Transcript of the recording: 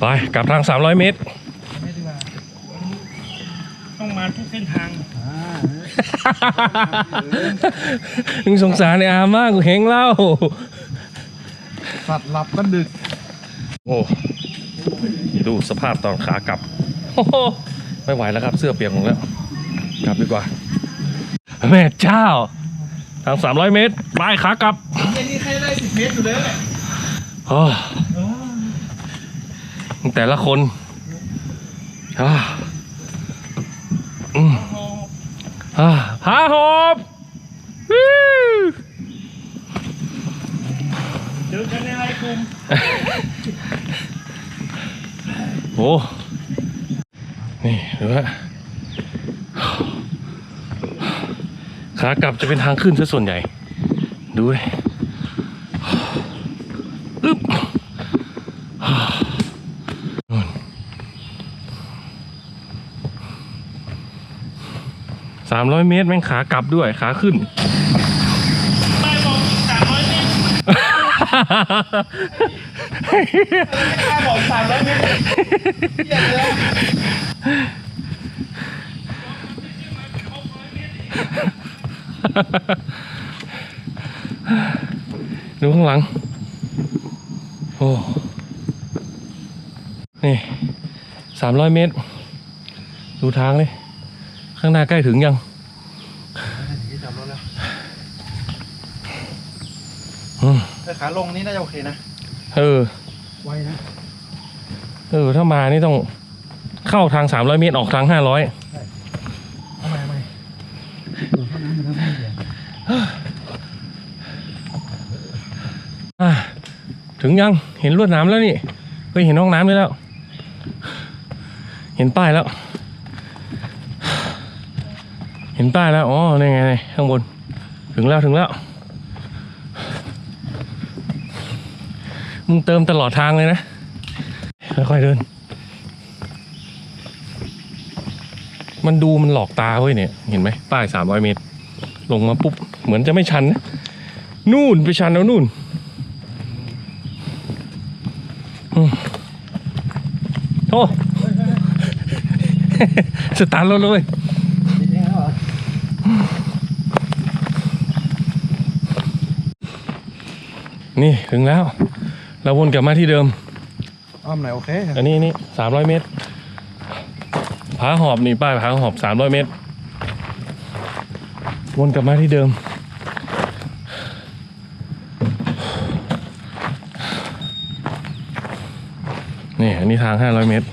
ไปกลับทาง 300 เมตร ไม่ดีกว่าต้องมาทุกเส้นทางอ่ามึงสงสารไอ้อามากกูเฮงเล่า สัตว์หลับกันดึก โอ้ดูสภาพตอนขากลับโอ้โหไม่ไหวแล้วครับ เสื้อเปียกหมดแล้วกลับดีกว่า แม่เจ้า ทาง 300 เมตร ไปขากลับเย็นนี้ใครได้สิบเมตรอยู่เลยโอ้ แต่ละคนอ่าอืมอ่าหาหอบวิวเจอกันในไลน์กลุ่มโอ้นี่ดูฮะขากลับจะเป็นทางขึ้นซะส่วนใหญ่ ดูเลยอึ๊บนู่น สามร้อยเมตรแม่งขากลับด้วยขาขึ้นไม่บอกสามร้อยเมตรค่าบอกสามร้อยเมตรดูข้างหลัง โอ้ นี่สามร้อยเมตร ดูทางเลย ข้างหน้าใกล้ถึงยังที่จับรถแล้วอืมแต่ขาลงนี่น่าจะโอเคนะ เออ ไวนะ เออ ถ้ามานี่ต้องเข้าทางสามร้อยเมตรออกทางห้าร้อยเอาใหม่เอาใหม่ดูเท่านั้นมันไม่เดียวอะถึงยัง เห็นลวดหน้ำแล้วนี่ เคยเห็นห้องน้ำด้วยแล้ว เห็นป้ายแล้ว เห็นป้ายแล้ว อ๋อนี่ไงข้างบน ถึงแล้วถึงแล้ว มึงเติมตลอดทางเลยนะ ค่อยๆเดิน มันดูมันหลอกตาเว้ยเนี่ย เห็นไหมป้ายสามร้อยเมตร ลงมาปุ๊บ เหมือนจะไม่ชันนะ นู่นไปชันแล้วนู่นโอ้สตาร์ทรถเลย จริงๆแล้วเหรอ นี่ถึงแล้ว เราวนกลับมาที่เดิม อ้อมไหนโอเคอันนี้นี่สามร้อยเมตรผาหอบนี่ป้ายผาหอบสามร้อยเมตร วนกลับมาที่เดิม นี่อันนี้ทางห้าร้อยเมตร